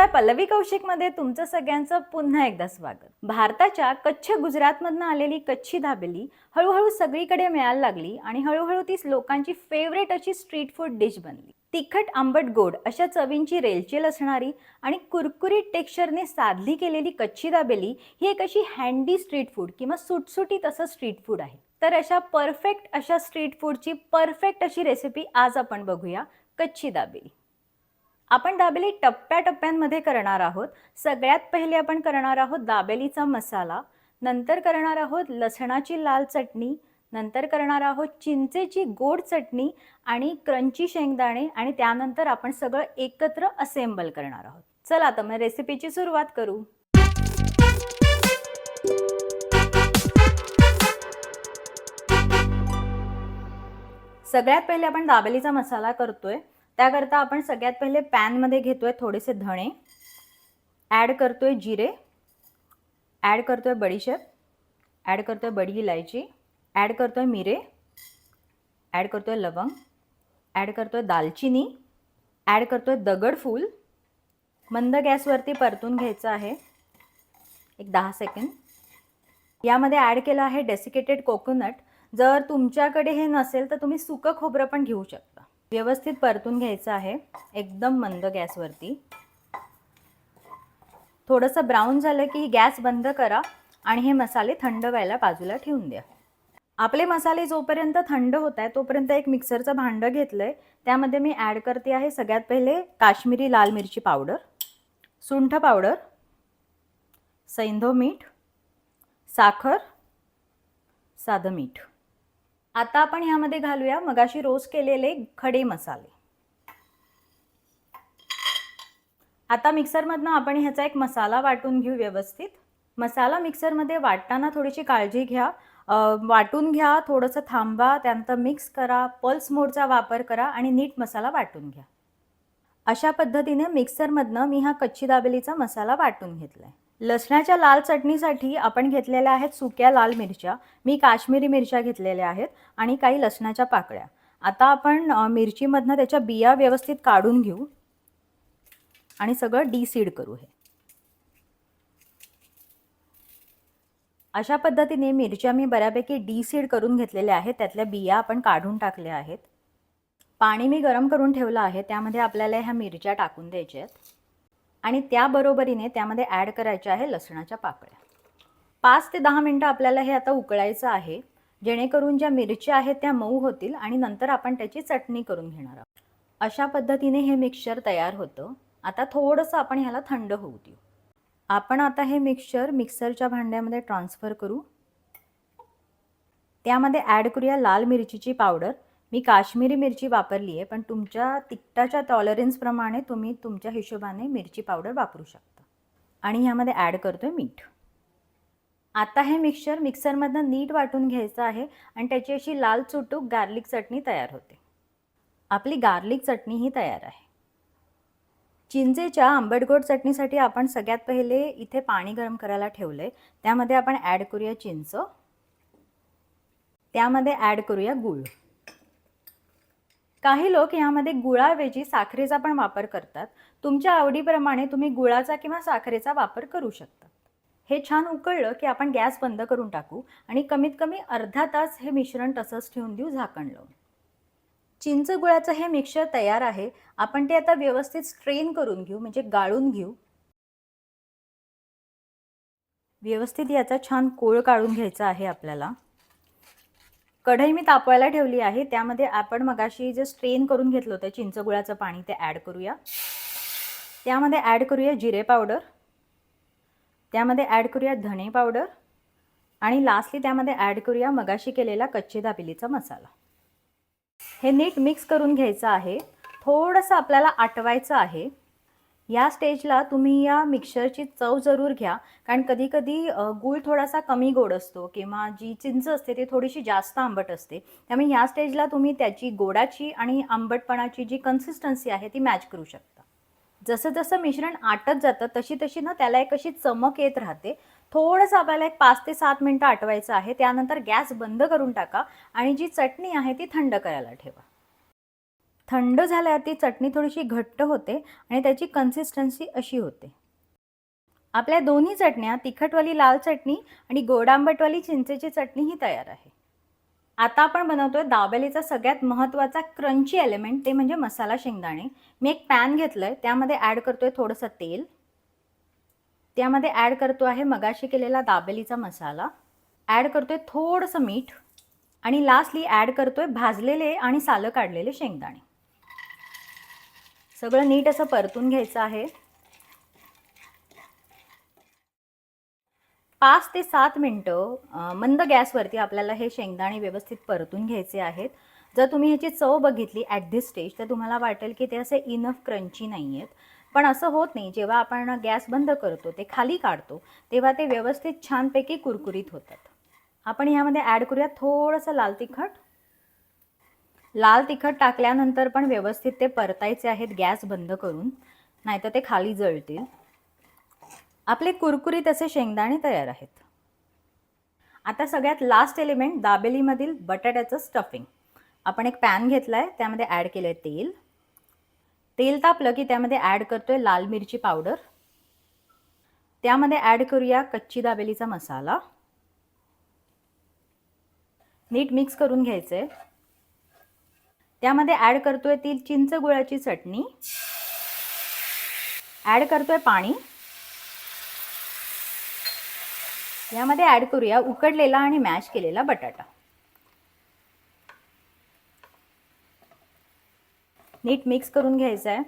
Bye Pallavi कौशिकमध्ये तुमचं सगळ्यांचं पुन्हा एकदा स्वागत. भारताच्या कच्छ गुजरातमधनं आलेली कच्छी दाबेली हळूहळू सगळीकडे मिळायला लागली आणि हळूहळू तीच लोकांची फेवरेट अशी स्ट्रीट फूड डिश बनली. तिखट आंबट गोड अशा चवींची रेलचेल असणारी आणि कुरकुरीत टेक्स्चरने साधली केलेली कच्छी दाबेली ही एक अशी हँडी स्ट्रीट फूड किंवा सुटसुटीत असं स्ट्रीट फूड आहे. तर अशा परफेक्ट अशा स्ट्रीट फूडची परफेक्ट अशी रेसिपी आज आपण बघूया कच्छी दाबेली. आपण दाबेली टप्प्याटप्प्यांमध्ये करणार आहोत. सगळ्यात पहिले आपण करणार आहोत दाबेलीचा मसाला. नंतर करणार आहोत लसणाची लाल चटणी. नंतर करणार आहोत चिंचेची गोड चटणी आणि क्रंची शेंगदाणे आणि त्यानंतर आपण सगळं एकत्र असेंबल करणार आहोत. चला आता मग रेसिपीची सुरुवात करू. सगळ्यात पहिले आपण दाबेलीचा मसाला करतोय. त्याकरता आपण सगळ्यात पहिले पॅनमध्ये घेतोय थोडेसे धणे. ॲड करतोय जिरे. ॲड करतोय बडीशेप. ॲड करतोय बडी इलायची. ॲड करतोय मिरे. ॲड करतोय लवंग. ॲड करतोय दालचिनी. ॲड करतोय दगडफूल मंद गॅसवरती परतून घ्यायचं आहे. एक दहा सेकंड यामध्ये ॲड केलं आहे डेसिकेटेड कोकोनट जर तुमच्याकडे हे नसेल तर तुम्ही सुकं खोबरं पण घेऊ शकता. व्यवस्थित परतून घ्यायचं आहे. एकदम मंद गॅसवरती. थोडंसं ब्राऊन झालं की गॅस बंद करा आणि हे मसाले थंड व्हायला बाजूला ठेवून द्या. आपले मसाले जोपर्यंत थंड होत आहे तोपर्यंत एक मिक्सरचं भांडं घेतलं आहे त्यामध्ये मी ॲड करते आहे सगळ्यात पहिले काश्मीरी लाल मिरची पावडर सुंठ पावडर सैंधव मीठ साखर साधं मीठ. आता आपण ह्यामध्ये घालूया मगाशी रोज केलेले खडे मसाले. आता मिक्सरमधनं आपण ह्याचा एक मसाला वाटून घेऊ व्यवस्थित. मसाला मिक्सरमध्ये वाटताना थोडीशी काळजी घ्या. वाटून घ्या थोडंसं थांबा त्यानंतर मिक्स करा पल्स मोडचा वापर करा आणि नीट मसाला वाटून घ्या. अशा पद्धतीने मिक्सरमधनं मी हा कच्ची दाबेलीचा मसाला वाटून घेतला आहे लसणाच्या लाल चटणीसाठी आपण घेतलेल्या आहेत सुक्या लाल मिरच्या. मी काश्मीरी मिरच्या घेतलेल्या आहेत आणि काही लसणाच्या पाकळ्या. आता आपण मिरचीमधनं त्याच्या बिया व्यवस्थित काढून घेऊ आणि सगळं डीसीड करू हे. अशा पद्धतीने मिरच्या मी बऱ्यापैकी डीसीड करून घेतलेल्या आहेत. त्यातल्या बिया आपण काढून टाकल्या आहेत. पाणी मी गरम करून ठेवलं आहे. त्यामध्ये आपल्याला ह्या मिरच्या टाकून द्यायच्या आहेत. आणि त्याबरोबरीने त्यामध्ये ॲड करायच्या आहे लसणाच्या पाकळ्या. पाच ते दहा मिनटं आपल्याला हे आता उकळायचं आहे. जेणेकरून ज्या मिरच्या आहेत त्या मऊ होतील आणि नंतर आपण त्याची चटणी करून घेणार आहोत. अशा पद्धतीने हे मिक्सचर तयार होतं. आता थोडंसं आपण ह्याला थंड होऊ देऊ. आपण आता हे मिक्सचर मिक्सरच्या भांड्यामध्ये ट्रान्सफर करू. त्यामध्ये ॲड करूया लाल मिरचीची पावडर मी काश्मीरी मिरची वापरली आहे पण तुमच्या तिखटाच्या टॉलरन्सप्रमाणे तुम्ही तुमच्या हिशोबाने मिरची पावडर वापरू शकता. आणि ह्यामध्ये ॲड करतो आहे मीठ. आता हे मिक्सर मिक्सरमधनं नीट वाटून घ्यायचं आहे आणि त्याची अशी लाल चुटूक गार्लिक चटणी तयार होते. आपली गार्लिक चटणी ही तयार आहे. चिंचेच्या आंबटगोड चटणीसाठी आपण सगळ्यात पहिले इथे पाणी गरम करायला ठेवलं आहे त्यामध्ये आपण ॲड करूया चिंच. त्यामध्ये ॲड करूया गूळ. काही लोक यामध्ये गुळाऐवजी साखरेचा पण वापर करतात. तुमच्या आवडीप्रमाणे तुम्ही गुळाचा किंवा साखरेचा वापर करू शकता. हे छान उकळलं की आपण गॅस बंद करून टाकू आणि कमीत कमी अर्धा तास हे मिश्रण तसंच ठेवून देऊ झाकण लावून. चिंच गुळाचं हे मिक्सर तयार आहे. आपण ते आता व्यवस्थित स्ट्रेन करून घेऊ म्हणजे गाळून घेऊ. व्यवस्थित याचा छान कोळ काढून घ्यायचा आहे आपल्याला. कढई मी तापवायला ठेवली आहे. त्यामध्ये आपण मगाशी जे स्ट्रेन करून घेतलं होतं चिंचगुळाचं पाणी ते ॲड करूया. त्यामध्ये ॲड करूया जिरे पावडर त्यामध्ये ॲड करूया धणे पावडर आणि लास्टली त्यामध्ये ॲड करूया मगाशी केलेला कच्चे दाबिलीचा मसाला. हे नीट मिक्स करून घ्यायचं आहे. थोडंसं आपल्याला आटवायचं आहे. या स्टेजला तुम्ही या मिक्सरची चव जरूर घ्या. कारण कधीकधी गूळ थोडासा कमी गोड असतो किंवा जी चिंच असते ती थोडीशी जास्त आंबट असते. त्यामुळे या स्टेजला तुम्ही त्याची गोडाची आणि आंबटपणाची जी कन्सिस्टन्सी आहे ती मॅच करू शकता. जसं जसं मिश्रण आटत जातं तशी तशी ना त्याला एक अशी चमक येत राहते. थोडंसं आपल्याला एक पाच ते सात मिनटं आटवायचं आहे त्यानंतर गॅस बंद करून टाका आणि जी चटणी आहे ती थंड करायला ठेवा. थंड झाल्यावर ती चटणी थोडीशी घट्ट होते आणि त्याची कन्सिस्टन्सी अशी होते. आपल्या दोन्ही चटण्या तिखटवाली लाल चटणी आणि गोडांबटवाली चिंचेची चटणी ही तयार आहे. आता आपण बनवतोय दाबेलीचा सगळ्यात महत्त्वाचा क्रंची एलिमेंट ते म्हणजे मसाला शेंगदाणे. मी एक पॅन घेतलं आहे त्यामध्ये ॲड करतोय थोडंसं तेल. त्यामध्ये ॲड करतो आहे मगाशी केलेला दाबेलीचा मसाला. ॲड करतोय थोडंसं मीठ. आणि लास्टली ॲड करतोय भाजलेले आणि सालं काढलेले शेंगदाणे. सगळं नीट असं परतून घ्यायचं आहे. पाच ते सात मिनटं मंद गॅसवरती आपल्याला हे शेंगदाणे व्यवस्थित परतून घ्यायचे आहेत. जर तुम्ही ह्याची चव बघितली ॲट धिस स्टेज तर तुम्हाला वाटेल की ते असे इनफ क्रंची नाही आहेत पण असं होत नाही जेव्हा आपण गॅस बंद करतो ते खाली काढतो तेव्हा ते व्यवस्थित छानपैकी कुरकुरीत होतात. आपण ह्यामध्ये ॲड करूया थोडंसं लाल तिखट. लाल तिखट टाकल्यानंतर पण व्यवस्थित ते परतायचे आहेत गॅस बंद करून नाहीतर ते खाली जळतील. आपले कुरकुरीत असे शेंगदाणे तयार आहेत. आता सगळ्यात लास्ट एलिमेंट दाबेलीमधील बटाट्याचं स्टफिंग आपण एक पॅन घेतला आहे त्यामध्ये ॲड केलं आहे तेल. तेल तापलं की त्यामध्ये ॲड करतो आहे लाल मिरची पावडर त्यामध्ये ॲड करूया कच्ची दाबेलीचा मसाला. नीट मिक्स करून घ्यायचं आहे त्यामध्ये ॲड करतोय ती चिंच गुळाची चटणी. ॲड करतोय पाणी. यामध्ये ॲड करूया उकडलेला आणि मॅश केलेला बटाटा. नीट मिक्स करून घ्यायचं आहे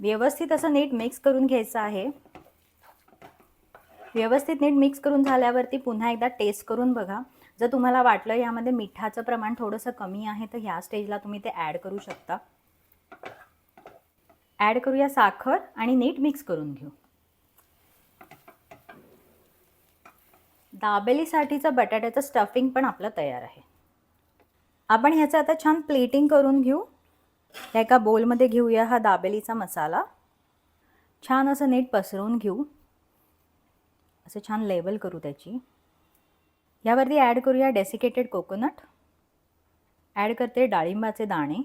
व्यवस्थित असं नीट मिक्स करून घ्यायचं आहे. व्यवस्थित नीट मिक्स करून झाल्यावरती पुन्हा एकदा टेस्ट करून बघा. जर तुम्हाला वाटलं यामध्ये मिठाचं प्रमाण थोडंसं कमी आहे तर ह्या स्टेजला तुम्ही ते ॲड करू शकता. ॲड करूया साखर आणि नीट मिक्स करून घेऊ. दाबेलीसाठीचं बटाट्याचं स्टफिंग पण आपलं तयार आहे. आपण ह्याचं आता छान प्लेटिंग करून घेऊ. या एका बोलमध्ये घेऊया हा दाबेलीचा मसाला. छान असं नीट पसरवून घेऊ. असं छान लेवल करू त्याची. यावरती ॲड करूया डेसिकेटेड कोकोनट ॲड करते डाळिंबाचे दाणे.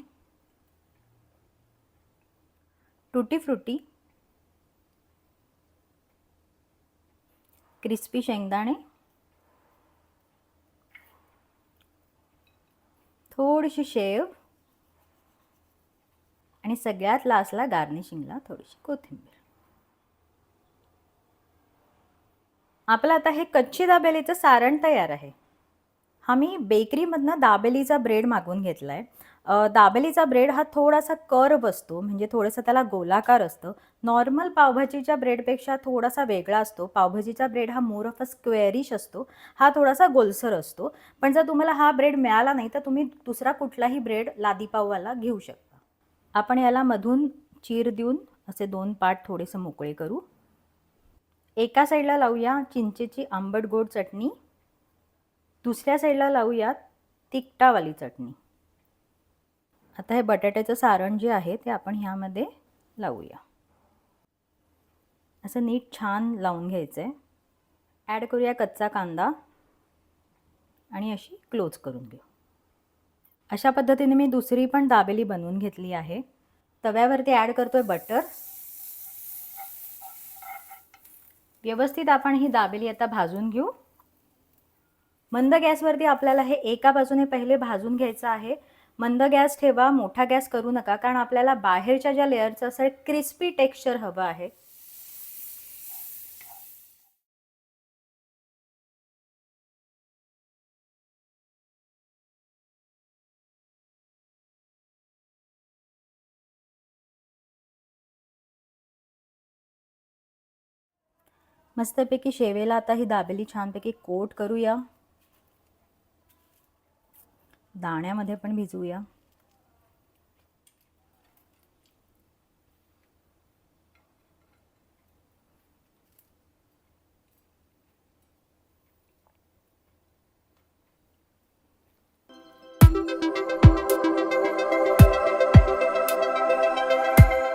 टुटी फ्रुटी क्रिस्पी शेंगदाणे. थोडीशी शेव. आणि सगळ्यात लास्टला गार्निशिंगला थोडीशी कोथिंबीर. आपलं आता हे कच्ची दाबेलीचं सारण तयार आहे. हा मी बेकरीमधनं दाबेलीचा ब्रेड मागवून घेतला आहे दाबेलीचा ब्रेड हा थोडासा कर्व असतो म्हणजे थोडंसं त्याला गोलाकार असतं. नॉर्मल पावभाजीच्या ब्रेडपेक्षा थोडासा वेगळा असतो. पावभाजीचा ब्रेड हा मोर ऑफ अ स्क्वेअरिश असतो. हा थोडासा गोलसर असतो. पण जर तुम्हाला हा ब्रेड मिळाला नाही तर तुम्ही दुसरा कुठलाही ब्रेड लादीपाववाला घेऊ शकता. आपण याला मधून चीर देऊन असे दोन पाट थोडेसे मोकळे करू. एका साईडला लावूया चिंचेची आंबट गोड चटणी. दुसऱ्या साईडला लावूया तिकटावाली चटणी. आता हे बटाट्याचं सारण जे आहे ते आपण ह्यामध्ये लावूया. असं नीट छान लावून घ्यायचं आहे ॲड करूया कच्चा कांदा. आणि अशी क्लोज करून घेऊ. अशा पद्धतीने मी दुसरी पण दाबेली बनवून घेतली आहे. तव्यावरती ॲड करतो आहे बटर व्यवस्थित आपण ही दाबेली आता भाजून घेऊ. मंद गॅसवरती आपल्याला हे एका बाजूने पहिले भाजून घ्यायचं आहे. मंद गॅस ठेवा मोठा गॅस करू नका कारण आपल्याला बाहेरच्या ज्या लेअरचं असं क्रिस्पी टेक्स्चर हवं आहे. मस्तपैकी शेवेला आता ही दाबेली छानपैकी कोट करूया. दाण्यामध्ये पण भिजवूया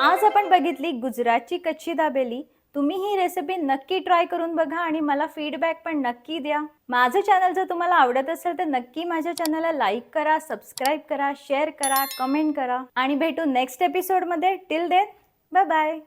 आज आपण बघितली गुजरातची कच्ची दाबेली. तुम्ही ही रेसिपी नक्की ट्राय करून बघा आणि मला फीडबॅक पण नक्की द्या. माझं चॅनल जर तुम्हाला आवडत असेल तर नक्की माझ्या चॅनलला लाईक करा सबस्क्राईब करा शेअर करा कमेंट करा. आणि भेटू नेक्स्ट एपिसोडमध्ये टिल देन बाय बाय